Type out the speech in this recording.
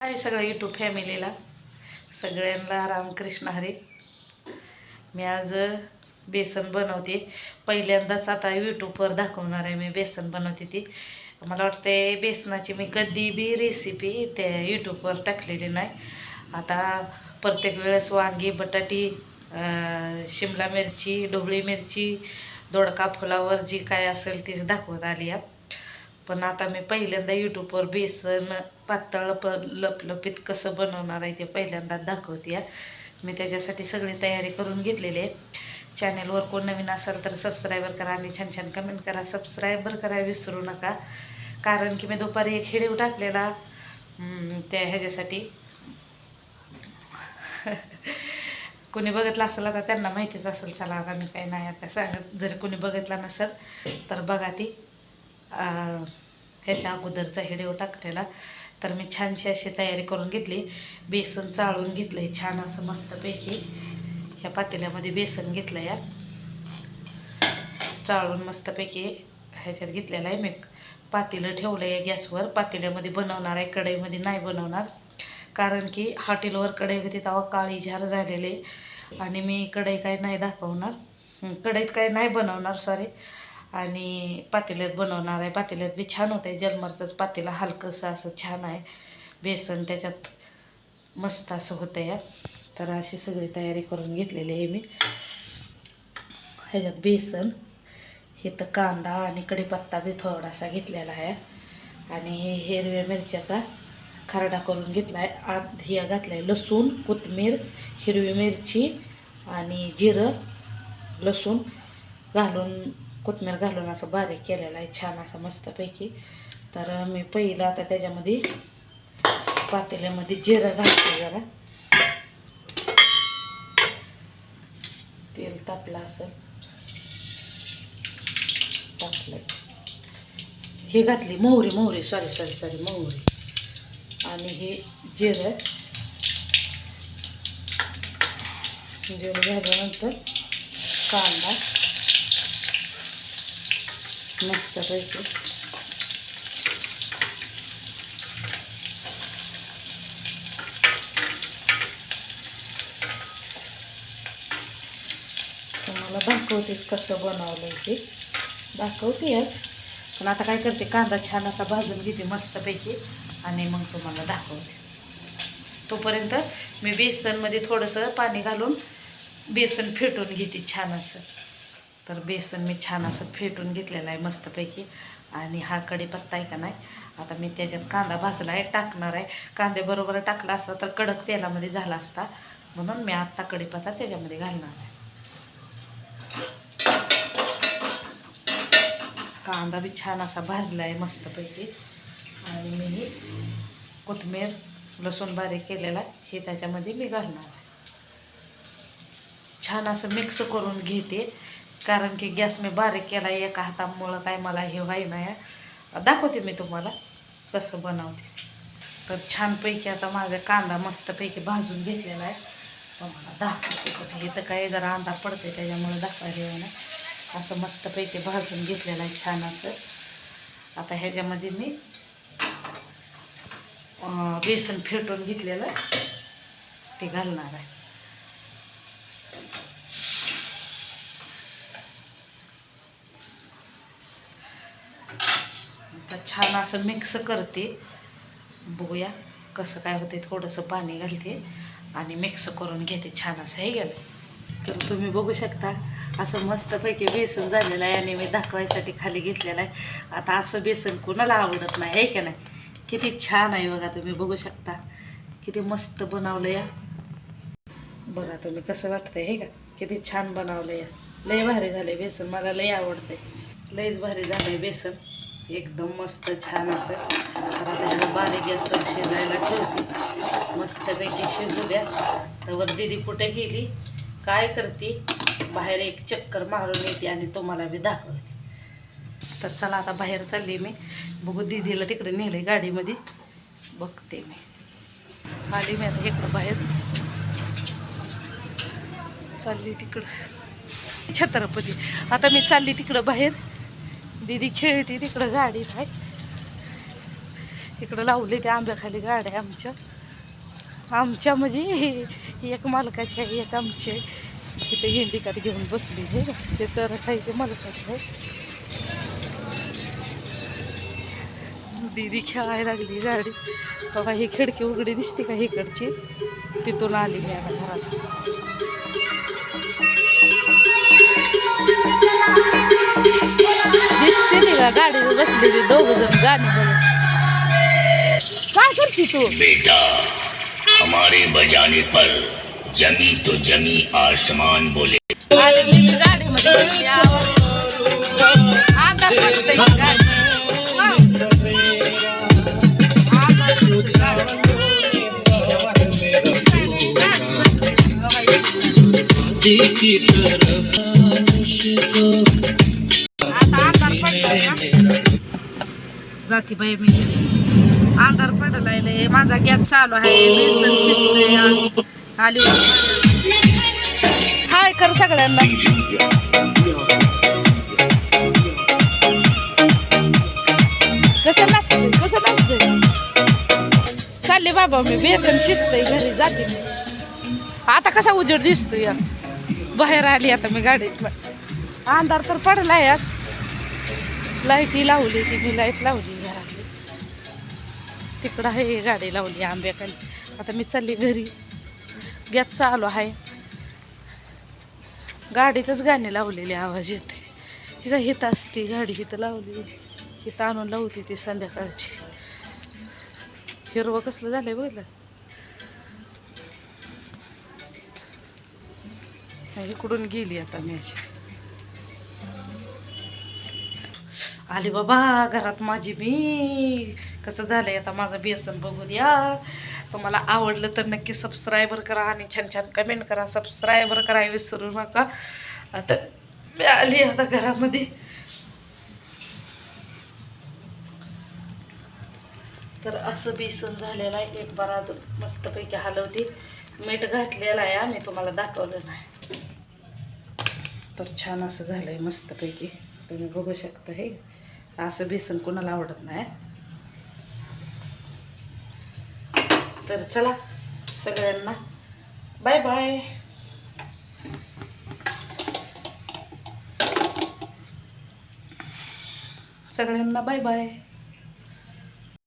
हाय सगळं यूट्यूब फॅमिलीला सगळ्यांना रामकृष्ण हरे. मी आज बेसन बनवते. पहिल्यांदाच आता यूट्यूबवर दाखवणार आहे मी बेसन बनवते ती. मला वाटते बेसनाची मी कधी बी रेसिपी त्या यूट्यूबवर टाकलेली नाही. आता प्रत्येक वेळेस वांगी बटाटी शिमला मिरची ढोबळी मिरची दोडका फुलावर जी काय असेल तीच दाखवत आली आहे. पण आता मी पहिल्यांदा यूट्यूबवर बेसन पातळ प लपलपीत कसं बनवणार आहे ते पहिल्यांदा दाखवते या मी त्याच्यासाठी सगळी तयारी करून घेतलेली आहे. चॅनलवर कोण नवीन असेल तर सबस्क्राईबर करा आणि छान छान कमेंट करा. सबस्क्रायबर करा विसरू नका. कारण की मी दुपारी एक हिडीव टाकलेला. त्या ह्याच्यासाठी. कोणी बघितलं असेल आता त्यांना माहितीच असेल चला आता मी काही नाही आता सांगत. जर कोणी बघितला नसेल तर बघा ती. ह्याच्या अगोदरचा हिडिओ टाकलेला. तर मी छानशी अशी तयारी करून घेतली. बेसन चाळून घेतलं आहे छान असं मस्तपैकी. ह्या पातेल्यामध्ये बेसन घेतलं या चाळून मस्तपैकी ह्याच्यात घेतलेलं आहे मी. पातेलं ठेवलं आहे गॅसवर. पातेल्यामध्ये बनवणार आहे कढईमध्ये नाही बनवणार. कारण की हॉटेलवर कढई होती तेव्हा काळी झार झालेले. आणि मी कढई काय नाही दाखवणार. कढईत काय नाही बनवणार सॉरी आणि पातेल्यात बनवणार आहे. पातेल्यात बी छान होतं आहे जलमरचंच पातेला हलकंसं असं छान आहे. बेसन त्याच्यात मस्त असं होतं या तर अशी सगळी तयारी करून घेतलेली आहे मी. ह्याच्यात बेसन हे तर कांदा आणि कढीपत्ता बी थोडासा घेतलेला आहे. आणि हे हिरव्या मिरच्याचा खरडा करून घेतला आहे आत हे घातलं आहे लसूण कोथमीर हिरवी मिरची आणि जिरं लसूण घालून कोथमीर घालून असं बारीक केलेलं आहे छान असं मस्तपैकी. तर मी पहिलं आता त्याच्यामध्ये पातेल्यामध्ये जिरं घालते जरा. तेल तापलं असं टाकलं हे घातली मोहरी मोहरी सॉरी सॉरी सॉरी मोहरी. आणि हे जिरं. जिरं झाल्यानंतर कांदा. मस्तपैकी. तुम्हाला दाखवते कसं बनवलं ते. दाखवते पण आता काय करते कांदा छान असा भाजून घेते मस्तपैकी आणि मग तुम्हाला दाखवते. तोपर्यंत मी बेसनमध्ये थोडंसं पाणी घालून बेसन फेटून घेते छान असं. तर बेसन मी छान असं फेटून घेतलेलं आहे मस्तपैकी. आणि हा कढीपत्ता आहे का नाही आता मी त्याच्यात कांदा भाजला आहे टाकणार आहे. कांद्याबरोबर टाकला असता तर कडक तेलामध्ये झाला असता. म्हणून मी आत्ता कढीपत्ता त्याच्यामध्ये घालणार आहे. कांदा बी छान असा भाजला आहे मस्तपैकी. आणि मी ही कोथिंबीर लसूण बारीक केलेला हे त्याच्यामध्ये मी घालणार आहे. छान असं मिक्स करून घेते. कारण की गॅस मी बारीक केला आहे एका हातामुळं काय मला हे व्हाय नाही. दाखवते मी तुम्हाला कसं बनवते. तर छानपैकी आता माझा कांदा मस्तपैकी भाजून घेतलेला आहे. तुम्हाला दाखवते कुठे इथं काही जरा अंदा पडते त्याच्यामुळे दाखवायला येऊ नाही असं मस्तपैकी भाजून घेतलेलं आहे छान असं. आता ह्याच्यामध्ये मी बेसन फेटून घेतलेलं ते घालणार आहे आता छान असं मिक्स करते. बघूया कसं काय होते थोडंसं पाणी घालते आणि मिक्स करून घेते छान असं हे गेलं तर तुम्ही बघू शकता असं मस्तपैकी बेसन झालेलं आहे आणि मी दाखवायसाठी खाली घेतलेलं आहे. आता असं बेसन कोणाला आवडत नाही आहे का नाही? किती छान आहे बघा तुम्ही बघू शकता. किती मस्त बनवलं या बघा तुम्ही कसं वाटतंय हे का? किती छान बनवलं या लय भारी झालंय बेसन मला लय आवडतंय. लयच भारी झालंय बेसन. एकदम मस्त छान असं तर आता ह्याला बारीक गॅसवर शिजायला ठेवते. मस्तपैकी शिजू द्या. तर दीदी कुठे गेली? काय करते? बाहेर एक चक्कर मारून येते आणि तुम्हाला बी दाखवते. तर चला आता बाहेर चालली मी. बघू दीदीला तिकडे नेले गाडीमध्ये. बघते मी. आली मी आता इकडं बाहेर. चालली तिकडं. छत्रपती. आता मी चालली तिकडं बाहेर. दीदी खेळते तिकडं गाडी आहे. इकडं लावली ते आंब्याखाली गाड्या आमच्या. आमच्या म्हणजे एक मालकाची आहे एक आमची आहे तिथे हिंडिकात घेऊन बसली हे ते तर काही ते मालकाचं आहे दीदी खेळायला लागली गाडी बघा ही खिडकी उघडी दिसते का इकडची? तिथून आलेली आहे घरात. दिसते नाही का गाडीवर बसलेली दोघ जण गाणी म्हणून काय करते तू। बेटा हमारे बजाने पर जमी तो जमी आसमान बोले। अरे मी बी गाडीमध्ये बसली आवाज अंधार पडतंय की गाडी जाती बाई मी अंधार पडलाय लय. माझा गॅस चालू आहे. बेसन शिजतंय. आली. हाय कर सगळ्यांना. कसं लागतंय? कसं लागतंय? चालले बाबा मी. बेसन शिजतंय. घरी जाते मी. आता कसा उजेड दिसतोय. या बाहेर आली आता मी गाडीत अंधार तर पडलाय आज. लाईटी लावली ती. मी लाइट लावली. तिकडं आहे गाडी लावली आंब्याखाली. आता मी चालली घरी. गॅस चालू आहे. गाडीतच गाणी लावलेली आवाज येते. तिथं हित असते गाडी हिथं लावली. हिथं आणून लावते ती संध्याकाळची. हिरवं कसलं झालंय बघितलं इकडून गेली आता मी अशी. आली बाबा घरात माझी मी. कसं झालं आहे आता माझं बेसन बघू द्या तुम्हाला आवडलं तर नक्की सबस्क्रायबर करा आणि छान छान कमेंट करा. सबस्क्रायबर करा विसरू नका. आता मी आली आता घरामध्ये. तर असं बेसन झालेलं आहे. एक बार अजून मस्तपैकी हलवते. मीठ घातलेलं आहे. मी तुम्हाला दाखवलं नाही. तर छान असं झालं आहे मस्तपैकी. तुम्ही बघू शकता हे. असं बेसन कोणाला आवडत नाही. तर चला सगळ्यांना बाय बाय. सगळ्यांना बाय बाय.